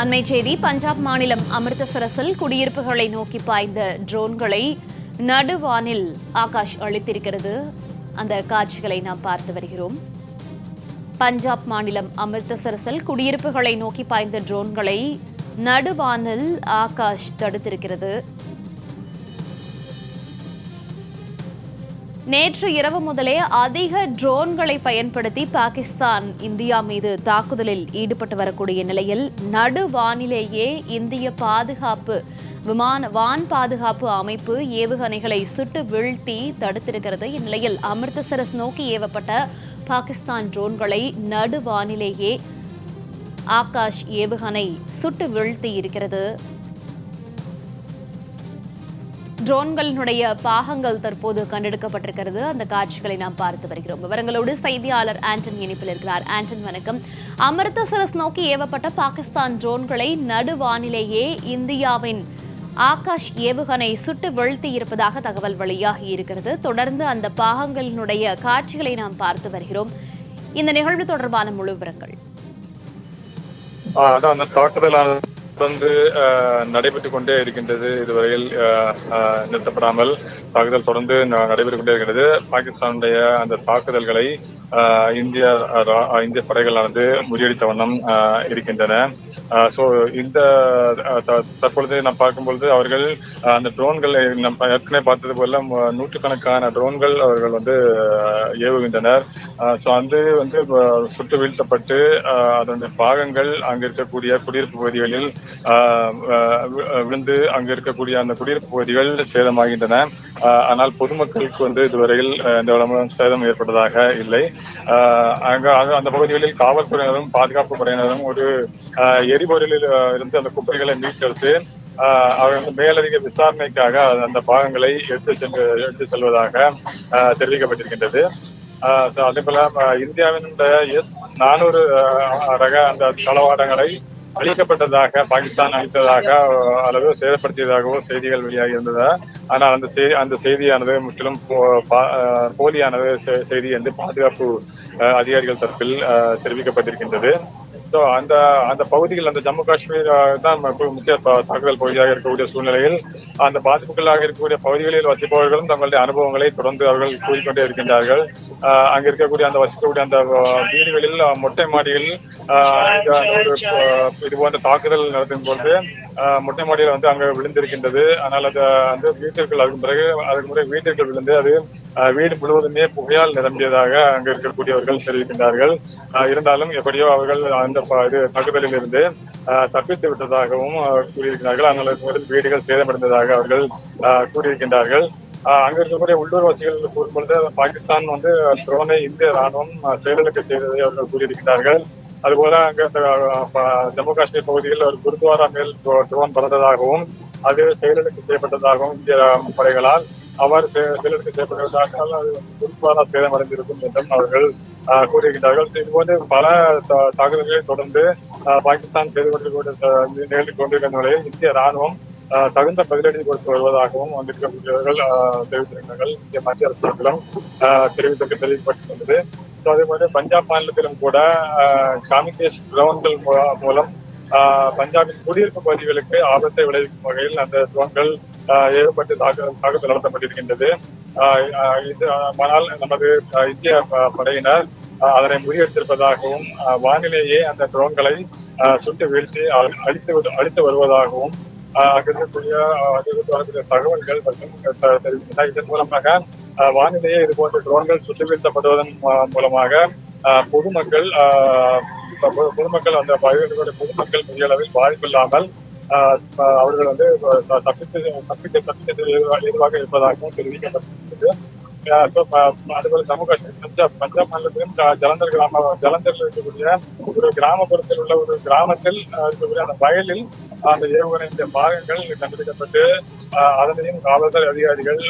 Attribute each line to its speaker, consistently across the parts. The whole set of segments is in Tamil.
Speaker 1: அண்மை செய்தி பஞ்சாப் மாநிலம் அமிர்தசரஸில் குடியிருப்புகளை நோக்கி பாய்ந்த ட்ரோன்களை நடுவானில் ஆகாஷ் அளித்திருக்கிறது அந்த காட்சிகளை நாம் பார்த்து வருகிறோம். பஞ்சாப் மாநிலம் அமிர்தசரஸில் குடியிருப்புகளை நோக்கி பாய்ந்த ட்ரோன்களை நடுவானில் ஆகாஷ் தடுத்திருக்கிறது. நேற்று இரவு முதலே அதிக ட்ரோன்களை பயன்படுத்தி பாகிஸ்தான் இந்தியா மீது தாக்குதலில் ஈடுபட்டு வரக்கூடிய நிலையில் நடுவானிலேயே இந்திய பாதுகாப்பு விமான வான் பாதுகாப்பு அமைப்பு ஏவுகணைகளை சுட்டு வீழ்த்தி தடுத்திருக்கிறது. இந்நிலையில் அமிர்தசரஸ் நோக்கி ஏவப்பட்ட பாகிஸ்தான் ட்ரோன்களை நடுவானிலேயே ஆகாஷ் ஏவுகணை சுட்டு வீழ்த்தி இருக்கிறது. ட்ரோன்களினுடைய பாகங்கள் தற்போது கண்டெடுக்கப்பட்டிருக்கிறது. அந்த காட்சிகளை நாம் பார்த்து வருகிறோம். விவரங்களோடு செய்தியாளர் ஆண்டன் இணைப்பில் இருக்கிறார். ஆண்டன் வணக்கம். அமிர்தசரஸ் நோக்கி ஏவப்பட்ட பாகிஸ்தான் ட்ரோன்களை நடுவானிலேயே இந்தியாவின் ஆகாஷ் ஏவுகணை சுட்டு வீழ்த்தி இருப்பதாக தகவல் வெளியாகி இருக்கிறது. தொடர்ந்து அந்த பாகங்களினுடைய காட்சிகளை நாம் பார்த்து வருகிறோம். இந்த நிகழ்வு தொடர்பான முழு விவரங்கள்.
Speaker 2: அதான் அந்த தாக்குதலான தொடர்ந்து ஆஹ், நடைபெற்றுக் கொண்டே இருக்கின்றது இதுவரையில் நிறுத்தப்படாமல். தாக்குதல் தொடர்ந்து நடைபெற்று நடைபெற்றுக் கொண்டே இருக்கிறது பாகிஸ்தானுடைய அந்த தாக்குதல்களை ஆஹ், இந்திய இந்திய படைகளானது முறியடித்த வண்ணம் இருக்கின்றன. ஸோ இந்த த- தற்பொழுது நாம் பார்க்கும்பொழுது அவர்கள் அந்த ட்ரோன்களை நம் ஏற்கனவே பார்த்தது போல நூற்றுக்கணக்கான ட்ரோன்கள் அவர்கள் வந்து ஏவுகின்றனர். ஸோ அது வந்து சுட்டு வீழ்த்தப்பட்டு அதனுடைய பாகங்கள் அங்கே இருக்கக்கூடிய குடியிருப்பு பகுதிகளில் விழுந்து அங்க இருக்கக்கூடிய அந்த குடியிருப்பு பகுதிகள் சேதமாகின்றன. ஆனால் பொதுமக்களுக்கு வந்து இதுவரையில் இந்த எந்த சேதம் ஏற்பட்டதாக இல்லை. ஆஹ், அங்க அந்த பகுதிகளில் காவல்துறையினரும் பாதுகாப்பு படையினரும் ஒரு எரிபொருளில் இருந்து அந்த குப்பைகளை மீட்டெடுத்து ஆஹ், அவர்கள் வந்து மேலதிக விசாரணைக்காக அந்த பாகங்களை எடுத்து சென்று எடுத்து செல்வதாக தெரிவிக்கப்பட்டிருக்கின்றது. ஆஹ் அதே போல இந்தியாவின் எஸ் நானூறு ரக அந்த தளவாடங்களை அளிக்கப்பட்டதாக பாகிஸ்தான் அளித்ததாக அல்லது சேதப்படுத்தியதாகவோ செய்திகள் வெளியாகி இருந்தது ஆனால் அந்த செய்தி அந்த செய்தியானது முற்றிலும் போ- பா- போலியானது செ- செய்தி என்று பாதுகாப்பு அதிகாரிகள் தரப்பில் ஆஹ் தெரிவிக்கப்பட்டிருக்கின்றது. ஸோ அந்த அந்த பகுதிகள் அந்த ஜம்மு காஷ்மீர் தான் முக்கிய தாக்குதல் பகுதியாக இருக்கக்கூடிய சூழ்நிலையில் அந்த பாதிப்புகளாக இருக்கக்கூடிய பகுதிகளில் வசிப்பவர்களும் தங்களுடைய அனுபவங்களை தொடர்ந்து அவர்கள் கூறிக்கொண்டே இருக்கின்றார்கள். அங்கே அங்க இருக்கக்கூடிய அந்த வசிக்கக்கூடிய அந்த வீடுகளில் மொட்டை மாடியில் ஒரு, இது போன்ற தாக்குதல் நடத்தும் பொழுது மொட்டை மாடியில் வந்து அங்கே விழுந்திருக்கின்றது. ஆனால் அது அந்த வீட்டிற்குள் அதுக்கு பிறகு அதுக்கு முறை வீட்டிற்குள் விழுந்து அது வீடு முழுவதுமே புகையால் நிரம்பியதாக அங்கே இருக்கக்கூடியவர்கள் தெரிவிக்கின்றார்கள். இருந்தாலும் எப்படியோ அவர்கள் அந்த ப- இது தாக்குதலில் இருந்து தப்பித்து விட்டதாகவும் கூறியிருக்கிறார்கள். ஆனால் வீடுகள் சேதமடைந்ததாக அவர்கள் கூறியிருக்கின்றார்கள். அங்க இருக்கக்கூடிய உள்ளூர் வாசிகள் கூறும்பொழுது பாகிஸ்தான் வந்து ட்ரோனை இந்திய ராணுவம் ஆஹ், செயலிழக்க செய்ததை அவர்கள் கூறியிருக்கிறார்கள் அதுபோல அங்க அந்த, ப- ஜம்மு காஷ்மீர் பகுதியில் ஒரு குருத்வாரா மேல் ட்ரோன் பறந்ததாகவும் அது செயலிழக்க செய்யப்பட்டதாகவும் இந்திய படைகளால் அவ்வாறு செ- செய்யப்பட்டதாக அது குருத்வாரா சேதமடைந்திருக்கும் என்றும் அவர்கள் கூறுகின்றார்கள். கூறியிருக்கிறார்கள் இது போன்று பல தாக்குதல்களை தொடர்ந்து பாகிஸ்தான் செய்து கொண்டிருக்கக்கூடிய ச- நிகழ்ந்து கொண்டிருக்கிற நிலையில் இந்திய ராணுவம் தகுந்த பதிலடி கொடுத்து வருவதாகவும் வந்திருக்கக்கூடியவர்கள் தெரிவித்திருக்கிறார்கள். இந்திய மத்திய அரசாங்கத்திலும் தெரிவித்து தெரிவிக்கப்பட்டுள்ளது ஸோ அதே மாதிரி பஞ்சாப் மாநிலத்திலும் கூட காமிகேஷ் ட்ரோன்கள் மூலம் பஞ்சாபின் குடியிருப்பு பகுதிகளுக்கு ஆபத்தை விளைவிக்கும் வகையில் அந்த ட்ரோன்கள் ஏற்பட்டு தாக்கு தாக்குதல் நடத்தப்பட்டிருக்கின்றது. இது ஆனால் நமது இந்திய ப- படையினர் அதனை முறியடித்திருப்பதாகவும் வானிலேயே அந்த ட்ரோன்களை சுட்டு வீழ்த்தி அழித்து அழித்து வருவதாகவும் ஆஹ், அங்கு தகவல்கள் மற்றும் தெரிவித்தன இதன் மூலமாக ஆஹ், இது போன்ற ட்ரோன்கள் சுற்றி வீழ்த்தப்படுவதன் மூலமாக ஆஹ், பொதுமக்கள் ஆஹ், பொதுமக்கள் அந்த பயிர்களுடைய பொதுமக்கள் பெரிய அளவில் பாதிப்பில்லாமல் ஆஹ், அவர்கள் வந்து தப்பித்து தப்பிக்க தப்பிக்க ஏதுவாக இருப்பதாகவும் தெரிவிக்கப்பட்டிருக்கிறது. ஆஹ் அதுபோல ஜம்மு காஷ்மீர் பஞ்சாப் பஞ்சாப் மாநிலத்திலும் ஜலந்தர் கிராம ஜலந்தரில் இருக்கக்கூடிய ஒரு கிராமப்புறத்தில் உள்ள ஒரு கிராமத்தில் இருக்கக்கூடிய அந்த வயலில் அந்த ஏவுகணையின் பாகங்கள் கண்டெடுக்கப்பட்டு அதனையும் காவல்துறை அதிகாரிகள்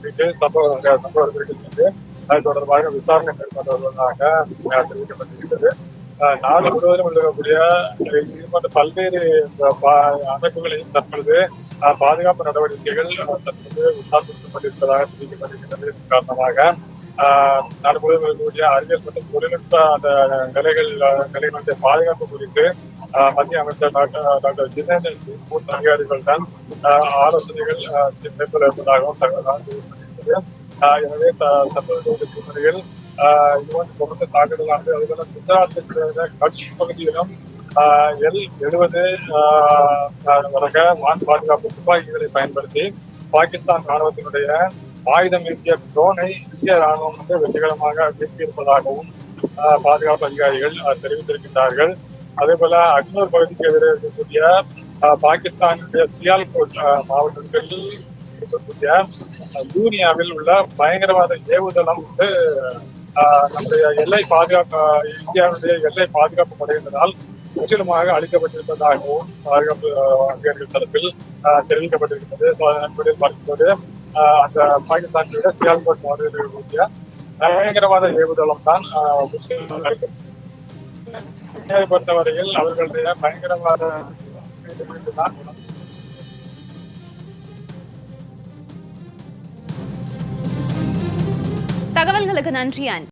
Speaker 2: வீட்டு சம்பவ சம்பவத்திற்கு சென்று அது தொடர்பாக விசாரணை மேற்கொண்டு வருவதாக தெரிவிக்கப்பட்டிருக்கிறது. நாடு முழுவதும் இருக்கக்கூடிய இது பல்வேறு அமைப்புகளையும் தற்பொழுது ஆஹ், பாதுகாப்பு நடவடிக்கைகள் தற்பொழுது தற்போது விசாரிக்கப்பட்டிருப்பதாக தெரிவிக்கப்பட்டிருக்கிறது. இதன் காரணமாக ஆஹ், நாடு முழுவதும் இருக்கக்கூடிய அறிவியல் மற்றும் தொழில்நுட்ப அந்த நிலைகள் நிலைகளுடைய பாதுகாப்பு குறித்து மத்திய அமைச்சர் டாக்டர் டாக்டர் ஜிதேந்திர சிங் மூத்த அதிகாரிகள் தான் ஆஹ், ஆலோசனைகள் ஆஹ், மேற்கொள்ள இருப்பதாகவும் தகவல் ஆஹ், எனவே த- சூழ்நிலையில் இது வந்து தொடர்ந்து தாக்குதலானது அதுபோல குஜராத்தில் கட்ச் பகுதியிலும் ஆஹ், எல் எழுபது ரக வான் பாதுகாப்பு துப்பாக்கிகளை பயன்படுத்தி பாகிஸ்தான் ராணுவத்தினுடைய ஆயுதம் இருக்கிய ட்ரோனை இந்திய ராணுவம் வந்து வெற்றிகரமாக வீழ்த்தியிருப்பதாகவும் ஆஹ், பாதுகாப்பு அதிகாரிகள் தெரிவித்திருக்கின்றார்கள். அதே போல அக்னூர் பகுதிக்கு எதிரே இருக்கக்கூடிய ஆஹ், பாகிஸ்தானுடைய சியால்கோட் மாவட்டத்தில் இருக்கக்கூடிய யூனியாவில் உள்ள பயங்கரவாத ஏவுதளம் வந்து நம்முடைய எல்லை பாதுகாப்பு இந்தியாவுடைய எல்லை பாதுகாப்பு படையினரால் முற்றிலுமாக அளிக்கப்பட்டிருப்பதாகவும் பாதுகாப்பு அதிகாரிகள் தரப்பில் தெரிவிக்கப்பட்டிருக்கிறது. ஸோ பார்க்கும்போது ஆஹ், அந்த பாகிஸ்தானுடைய சியால்கோட் மாவட்டத்தில் இருக்கக்கூடிய பயங்கரவாத ஏவுதளம் தான் ஆஹ், பொறுத்தவரையில் அவர்களுடைய பயங்கரவாத தான்
Speaker 1: தகவல்களுக்கு நன்றி ஆன்